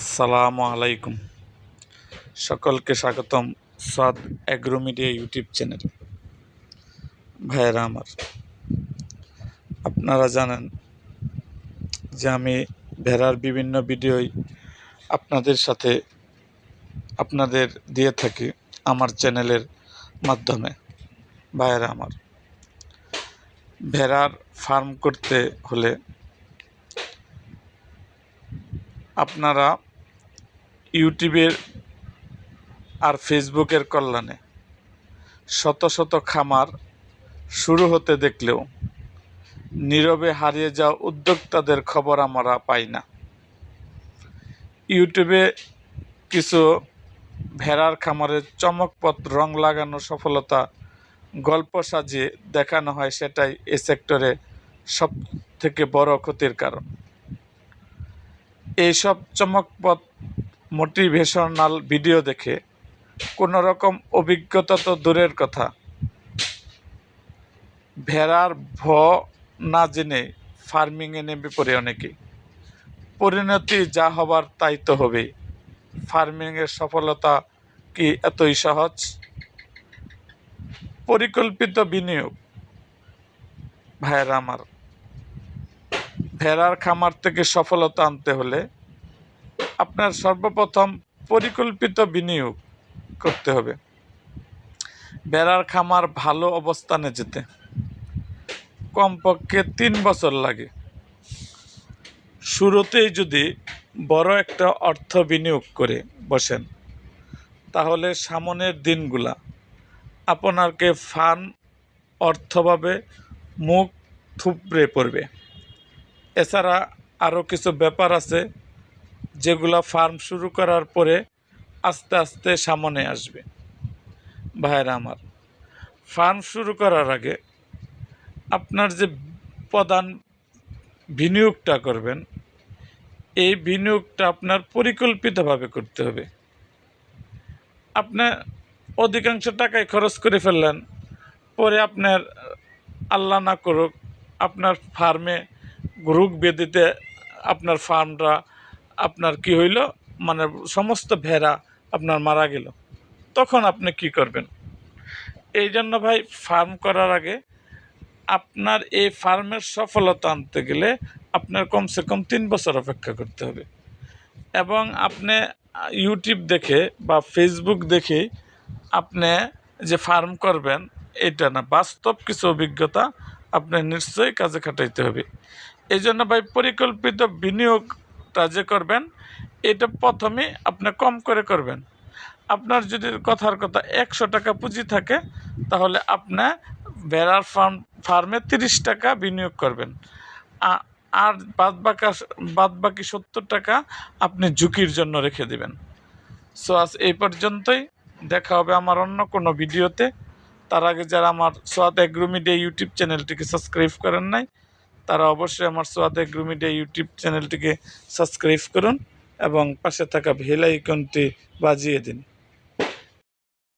আসসালামু আলাইকুম। সকলকে স্বাগতম Saad agro media YouTube channel. ভাইয়েরা আমার, আপনারা জানেন যে আমি ভেড়ার বিভিন্ন ভিডিওই আপনাদের সাথে আপনাদের দিয়ে থাকি আমার চ্যানেলের মাধ্যমে। ভাইয়েরা আমার, ভেড়ার ফার্ম করতে হলে আপনারা ইউটিউবের আর ফেসবুকের কল্যাণে শত শত খামার শুরু হতে দেখলেও নীরবে হারিয়ে যাওয়া উদ্যোক্তাদের খবর আমরা পাই না। ইউটিউবে কিছু ভেড়ার খামারের চমকপথ রং লাগানো সফলতা গল্প সাজিয়ে দেখানো হয়, সেটাই এ সেক্টরে সব থেকে বড় ক্ষতির কারণ। এইসব চমকপথ মোটিভেশনাল ভিডিও দেখে কোনো রকম অভিজ্ঞতা তো দূরের কথা। ভেড়ার ভ না জেনে ফার্মিংয়ে নেমে পড়ে অনেকেই পরিণতি যা হবার তাই তো হবেই। ফার্মিংয়ের সফলতা কি এতই সহজ? পরিকল্পিত বিনিয়োগ। ভাইয়েরা আমার, ভেড়ার খামার থেকে সফলতা আনতে হলে আপনার সর্বপ্রথম পরিকল্পিত বিনিয়োগ করতে হবে। ভেড়ার খামার ভালো অবস্থানে যেতে। কমপক্ষে তিন বছর লাগে। শুরুতেই যদি বড় একটা অর্থ বিনিয়োগ করে বসেন, তাহলে সামনের দিনগুলা আপনাকে ফান অর্থভাবে মুখ থুপড়ে পড়বে। এছাড়া আরও কিছু ব্যাপার আছে যেগুলো ফার্ম শুরু করার পরে আস্তে আস্তে সামনে আসবে। ভাইরা আমার, ফার্ম শুরু করার আগে আপনার যে প্রধান বিনিয়োগটা করবেন, এই বিনিয়োগটা আপনার পরিকল্পিতভাবে করতে হবে। আপনার অধিকাংশ টাকায় খরচ করে ফেললেন, পরে আপনার আল্লাহ না করুক, আপনার ফার্মে রোগ ব্যাধিতে আপনার ফার্মটা আপনার কি হইল? মানে সমস্ত ভেড়া আপনার মারা গেল। তখন আপনি কি করবেন? এই জন্য ভাই ফার্ম করার আগে আপনার এই ফার্মের সফলতা আনতে গেলে আপনার কমসে কম তিন বছর অপেক্ষা করতে হবে। এবং আপনি ইউটিউব দেখে বা ফেসবুক দেখে আপনি যে ফার্ম করবেন, এটা না, বাস্তব কিছু অভিজ্ঞতা আপনি নিশ্চয়ই কাজে খাটাইতে হবে। এই জন্য ভাই, পরিকল্পিত বিনিয়োগটা যে করবেন, এটা প্রথমে আপনি কম করে করবেন। আপনার যদি কথার কথা একশো টাকা পুঁজি থাকে, তাহলে আপনি ভেড়ার ফার্ম, ফার্মে তিরিশ টাকা বিনিয়োগ করবেন। আর বাদ বাকি বাদ বাকি সত্তর টাকা আপনি ঝুঁকির জন্য রেখে দেবেন। সো আজ এই পর্যন্তই। দেখা হবে আমার অন্য কোনো ভিডিওতে। তার আগে যারা আমার সোয়াদ এগ্রো মিডিয়া ইউটিউব চ্যানেলটিকে সাবস্ক্রাইব করেন নাই তারা অবশ্যই আমার সোয়াদ এগ্রো মিডিয়া ইউটিউব চ্যানেলটিকে সাবস্ক্রাইব করুন এবং পাশে থাকা ভেল আইকনটি বাজিয়ে দিন।